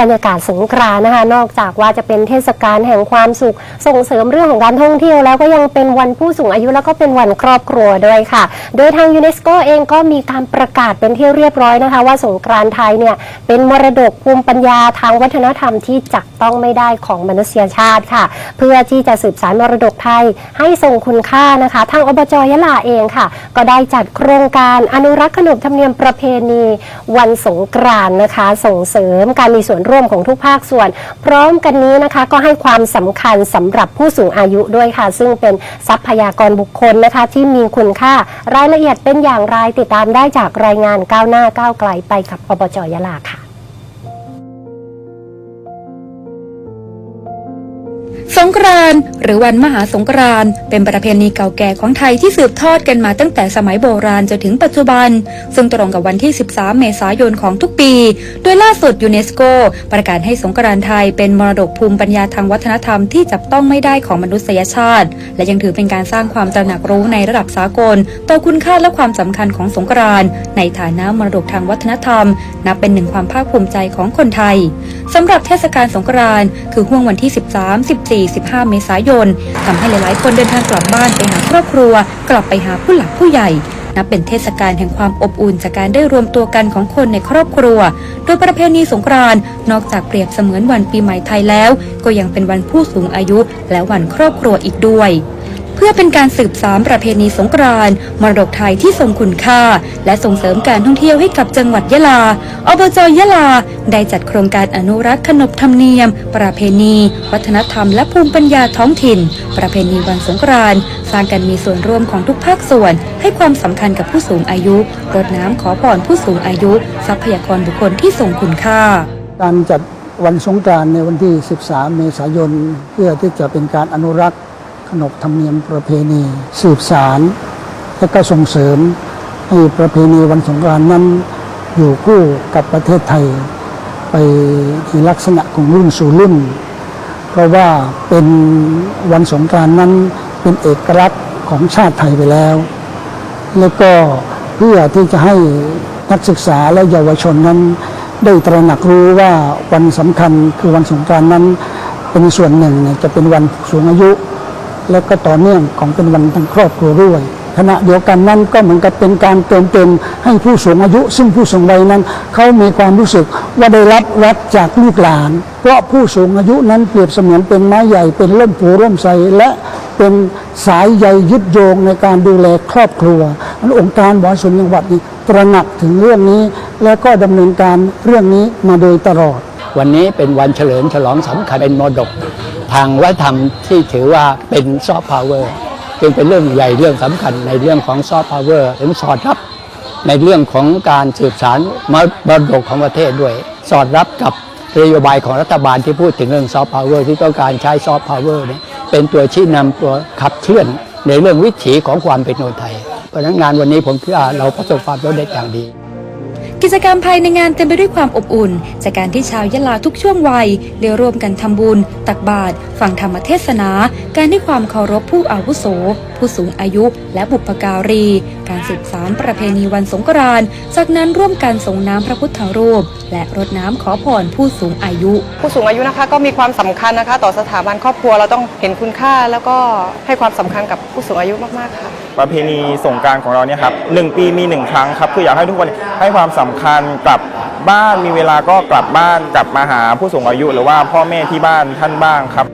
บรรยากาศสงกรานต์นะคะ นอกจากว่าจะเป็นเทศกาลแห่งความสุข ส่งเสริมเรื่องของการท่องเที่ยว แล้วก็ยังเป็นวันผู้สูงอายุแล้วก็เป็นวันครอบครัวด้วยค่ะ โดยทางยูเนสโกเองก็มีการประกาศเป็นที่เรียบร้อยนะคะ ว่าสงกรานต์ไทยเนี่ยเป็นมรดกภูมิปัญญาทางวัฒนธรรมที่จับต้องไม่ได้ของมนุษยชาติค่ะ เพื่อที่จะสืบสานมรดกไทยให้ทรงคุณค่านะคะ ทางอบจยะลาเองค่ะ ก็ได้จัดโครงการอนุรักษ์ขนบธรรมเนียมประเพณี วันสงกรานต์นะคะ ส่งเสริมการมีส่วนร่วมของทุกภาคส่วน พร้อมกันนี้นะคะก็ให้ความสำคัญสำหรับผู้สูงอายุด้วยค่ะ ซึ่งเป็นทรัพยากรบุคคลนะคะที่มีคุณค่ารายละเอียดเป็นอย่างไรติดตามได้จากรายงานก้าวหน้าก้าวไกลไปกับอบจยะลาค่ะ สงกรานต์หรือวันมหาสงกรานต์เป็นประเพณีเก่าแก่ของไทยที่สืบทอดกันมาตั้งแต่สมัยโบราณจนถึงปัจจุบัน ซึ่งตรงกับวันที่ 13 เมษายนของทุกปี โดยล่าสุดยูเนสโก ประกาศให้สงกรานต์ไทยเป็นมรดกภูมิปัญญาทางวัฒนธรรมที่จับต้องไม่ได้ของมนุษยชาติ และยังถือเป็นการสร้างความตระหนักรู้ในระดับสากล ต่อคุณค่าและความสำคัญของสงกรานต์ในฐานะมรดกทางวัฒนธรรม นับเป็นหนึ่งความภาคภูมิใจของคนไทยสำหรับเทศกาลสงกรานต์คือห่วงวันที่ 13 14 15 เมษายนทำให้หลายๆ คนเดินทางกลับบ้านไปหาครอบครัว กลับไปหาผู้หลักผู้ใหญ่นับเป็นเทศกาลแห่งความอบอุ่นจากการได้รวมตัวกันของคนในครอบครัว โดยประเพณีสงกรานต์นอกจากเปรียบเสมือนวันปีใหม่ไทยแล้ว ก็ยังเป็นวันผู้สูงอายุ และวันครอบครัวอีกด้วย เพื่อเป็นการสืบสานประเพณีสงกรานต์มรดกไทยที่ทรงคุณค่า และส่งเสริมการท่องเที่ยวให้กับจังหวัดยะลา อบจยะลา ได้จัดโครงการอนุรักษ์ขนบธรรมเนียม ประเพณี วัฒนธรรม และภูมิปัญญาท้องถิ่น ประเพณีวันสงกรานต์สร้างกันมีส่วนร่วมของทุกภาคส่วน ให้ความสำคัญกับผู้สูงอายุรดน้ำขอพรผู้สูงอายุ ทรัพยากรบุคคลที่ทรงคุณค่า การจัดวันสงกรานต์ในวันที่ 13 เมษายน เพื่อที่จะเป็นการอนุรักษ์ ขนบธรรมเนียมประเพณี สืบสารและก็ส่งเสริมให้ประเพณีวันสงกรานต์นั้นอยู่คู่กับประเทศไทย ไปในลักษณะของรุ่นสู่รุ่น เพราะว่าเป็นวันสงกรานต์นั้นเป็นเอกลักษณ์ของชาติไทยไปแล้ว แล้วก็เพื่อที่จะให้นักศึกษาและเยาวชนนั้น ได้ตระหนักรู้ว่าวันสำคัญคือวันสงกรานต์นั้น เป็นส่วนหนึ่งจะเป็นวันสูงอายุ และก็ต่อเนื่องของเป็นวันทางครอบครัวด้วยขณะเดียวกันนั้นก็เหมือนกับเป็นการเติมเต็มให้ผู้สูงอายุ ซึ่งผู้สูงวัยนั้นเขามีความรู้สึกว่าได้รับวัดจากลูกหลาน เพราะผู้สูงอายุนั้นเปรียบเสมือนเป็นไม้ใหญ่เป็นร่มโพร่มไทรและเป็นสายใยยึดโยงในการดูแลครอบครัวองค์การบริหารส่วนจังหวัดนี้ตระหนักถึงเรื่องนี้ และก็ดำเนินการเรื่องนี้มาโดยตลอด วันนี้เป็นวันเฉลิมฉลองสำคัญเป็นมรดก ทางวัฒนธรรมที่ถือว่าเป็นซอฟต์พาวเวอร์จึงเป็นเรื่องใหญ่เรื่องสำคัญในเรื่องของซอฟต์พาวเวอร์ถึงสอดรับในเรื่องของการสืบสารมรดกของประเทศด้วย สอดรับกับนโยบายของรัฐบาลที่พูดถึงเรื่องซอฟต์พาวเวอร์ที่ต้องการใช้ซอฟต์พาวเวอร์เนี่ยเป็นตัวชี้นำตัวขับเคลื่อนในเรื่องวิถีของความเป็นคนไทย เพราะฉะนั้นงานวันนี้ผมคิดว่าเราประสบความสำเร็จอย่างดี กิจกรรมภายในงานเต็มไปด้วยความอบอุ่น จากการที่ชาวยะลาทุกช่วงวัยได้ร่วมกันทำบุญ ตักบาตรฟังธรรมเทศนา การให้ความเคารพผู้อาวุโส ผู้สูงอายุ และบุพการี การสืบสารประเพณีวันสงกรานต์จากนั้นร่วมกันส่งน้ำพระพุทธรูป และรดน้ำขอพรผู้สูงอายุ ผู้สูงอายุนะคะก็มีความสำคัญนะคะ ต่อสถาบันครอบครัวเราต้องเห็นคุณค่า แล้วก็ให้ความสำคัญกับผู้สูงอายุมากๆค่ะประเพณีสงการของเราเนี่ยครับหนึ่งปีมีหนึ่งครั้งครับคืออยากให้ทุกคนให้ความสำคัญกับบ้านมีเวลาก็กลับบ้านกลับมาหาผู้สูงอายุ หรือว่าพ่อแม่ที่บ้านท่านบ้างครับ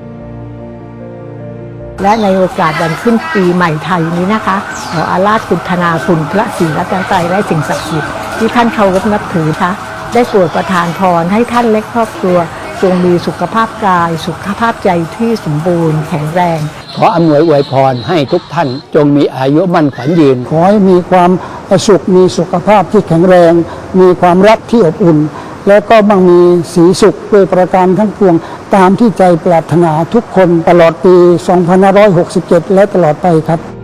และในโอกาสวันขึ้นปีใหม่ไทยนี้นะคะขออาราธคุณธนาคุณพระศรีรัตนตรัยและสิ่งศักดิ์สิทธิ์ที่ท่านเคารพนับถือคะได้โปรดประทานพรให้ท่านและครอบครัว จงมีสุขภาพกาย สุขภาพใจที่สมบูรณ์แข็งแรง ขออำนวยอวยพรให้ทุกท่านจงมีอายุมั่นขวัญยืน ขอให้มีความสุขมีสุขภาพที่แข็งแรง มีความรักที่อบอุ่น และก็บังมีสีสุขด้วยประการทั้งปวงตามที่ใจปรารถนาทุกคนตลอดปี 2567 และตลอดไปครับ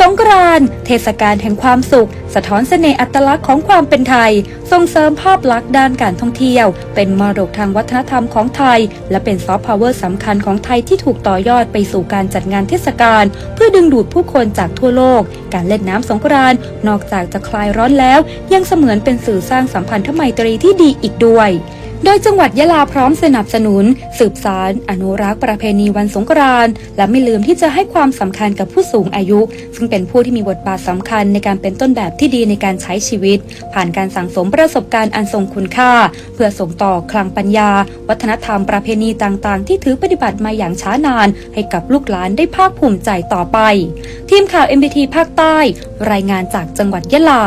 สงกรานต์เทศกาลแห่งความสุข สะท้อนเสน่ห์อัตลักษณ์ของความเป็นไทย ส่งเสริมภาพลักษณ์ด้านการท่องเที่ยว เป็นมรดกทางวัฒนธรรมของไทย และเป็นซอฟต์พาวเวอร์สำคัญของไทยที่ถูกต่อยอดไปสู่การจัดงานเทศกาลเพื่อดึงดูดผู้คนจากทั่วโลก การเล่นน้ำสงกรานต์นอกจากจะคลายร้อนแล้ว ยังเสมือนเป็นสื่อสร้างสัมพันธไมตรีที่ดีอีกด้วย โดยจังหวัดยะลาพร้อมสนับสนุน สืบสารอนุรักษ์ประเพณีวันสงกรานต์และไม่ลืมที่จะให้ความสำคัญกับผู้สูงอายุ ซึ่งเป็นผู้ที่มีบทบาทสำคัญในการเป็นต้นแบบที่ดีในการใช้ชีวิต ผ่านการสั่งสมประสบการณ์อันทรงคุณค่า เพื่อส่งต่อคลังปัญญา วัฒนธรรมประเพณีต่างๆ ที่ถือปฏิบัติมาอย่างช้านาน ให้กับลูกหลานได้ภาคภูมิใจต่อไป ทีมข่าว MBT ภาคใต้ รายงานจากจังหวัดยะลา